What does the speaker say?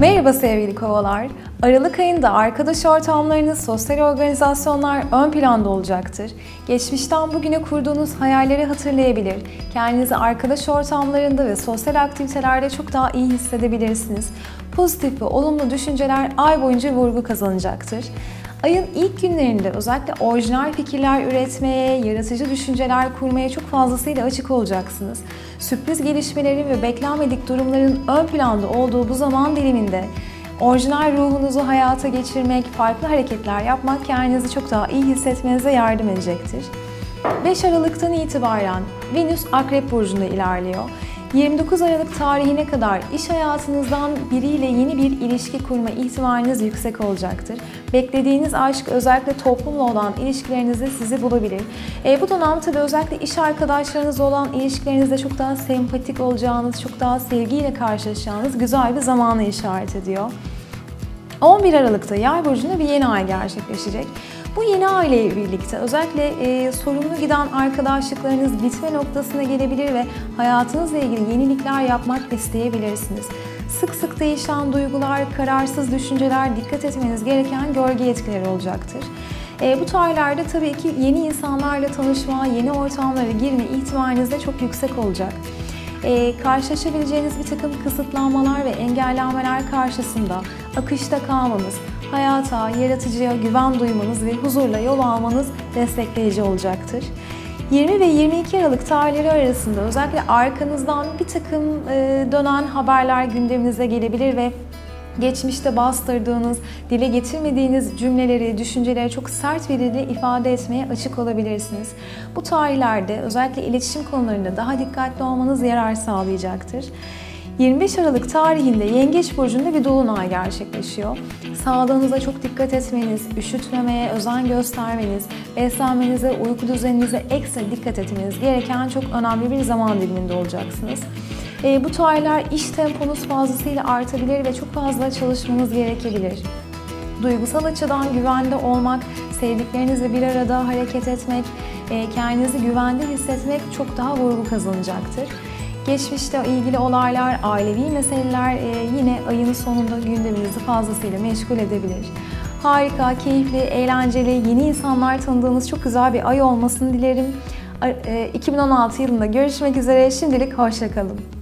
Merhaba sevgili kovalar. Aralık ayında arkadaş ortamlarınız, sosyal organizasyonlar ön planda olacaktır. Geçmişten bugüne kurduğunuz hayalleri hatırlayabilir. Kendinizi arkadaş ortamlarında ve sosyal aktivitelerde çok daha iyi hissedebilirsiniz. Pozitif ve olumlu düşünceler ay boyunca vurgu kazanacaktır. Ayın ilk günlerinde özellikle orijinal fikirler üretmeye, yaratıcı düşünceler kurmaya çok fazlasıyla açık olacaksınız. Sürpriz gelişmelerin ve beklenmedik durumların ön planda olduğu bu zaman diliminde orijinal ruhunuzu hayata geçirmek, farklı hareketler yapmak kendinizi çok daha iyi hissetmenize yardım edecektir. 5 Aralık'tan itibaren Venüs Akrep Burcu'nda ilerliyor. 29 Aralık tarihine kadar iş hayatınızdan biriyle yeni bir ilişki kurma ihtimaliniz yüksek olacaktır. Beklediğiniz aşk özellikle toplumla olan ilişkilerinizde sizi bulabilir. E, bu dönem tabii özellikle iş arkadaşlarınızla olan ilişkilerinizde çok daha sempatik olacağınız, çok daha sevgiyle karşılaşacağınız güzel bir zamanı işaret ediyor. 11 Aralık'ta Yay burcunda bir yeni ay gerçekleşecek. Bu yeni aileyle birlikte özellikle e, sorunlu giden arkadaşlıklarınız bitme noktasına gelebilir ve hayatınızla ilgili yenilikler yapmak isteyebilirsiniz. Sık sık değişen duygular, kararsız düşünceler, dikkat etmeniz gereken gölge etkileri olacaktır. E, bu tarihlerde tabii ki yeni insanlarla tanışma, yeni ortamlara girme ihtimaliniz de çok yüksek olacak e, karşılaşabileceğiniz bir takım kısıtlanmalar ve engellenmeler karşısında akışta kalmanız, hayata, yaratıcıya güven duymanız ve huzurla yol almanız destekleyici olacaktır. 20 ve 22 Aralık tarihleri arasında özellikle arkanızdan bir takım e, dönen haberler gündeminize gelebilir ve geçmişte bastırdığınız, dile getirmediğiniz cümleleri, düşünceleri çok sert bir dille ifade etmeye açık olabilirsiniz. Bu tarihlerde özellikle iletişim konularında daha dikkatli olmanız yarar sağlayacaktır. 25 Aralık tarihinde Yengeç Burcu'nda bir dolunay gerçekleşiyor. Sağlığınıza çok dikkat etmeniz, üşütmemeye özen göstermeniz, beslenmenize, uyku düzeninize ekstra dikkat etmeniz gereken çok önemli bir zaman diliminde olacaksınız. E, bu tarihler iş temponuz fazlasıyla artabilir ve çok fazla çalışmanız gerekebilir. Duygusal açıdan güvende olmak, sevdiklerinizle bir arada hareket etmek, e, kendinizi güvende hissetmek çok daha vurgu kazanacaktır. Geçmişte ilgili olaylar, ailevi meseleler e, yine ayın sonunda gündeminizi fazlasıyla meşgul edebilir. Harika, keyifli, eğlenceli, yeni insanlar tanıdığınız çok güzel bir ay olmasını dilerim. 2016 e, yılında görüşmek üzere. Şimdilik hoşçakalın.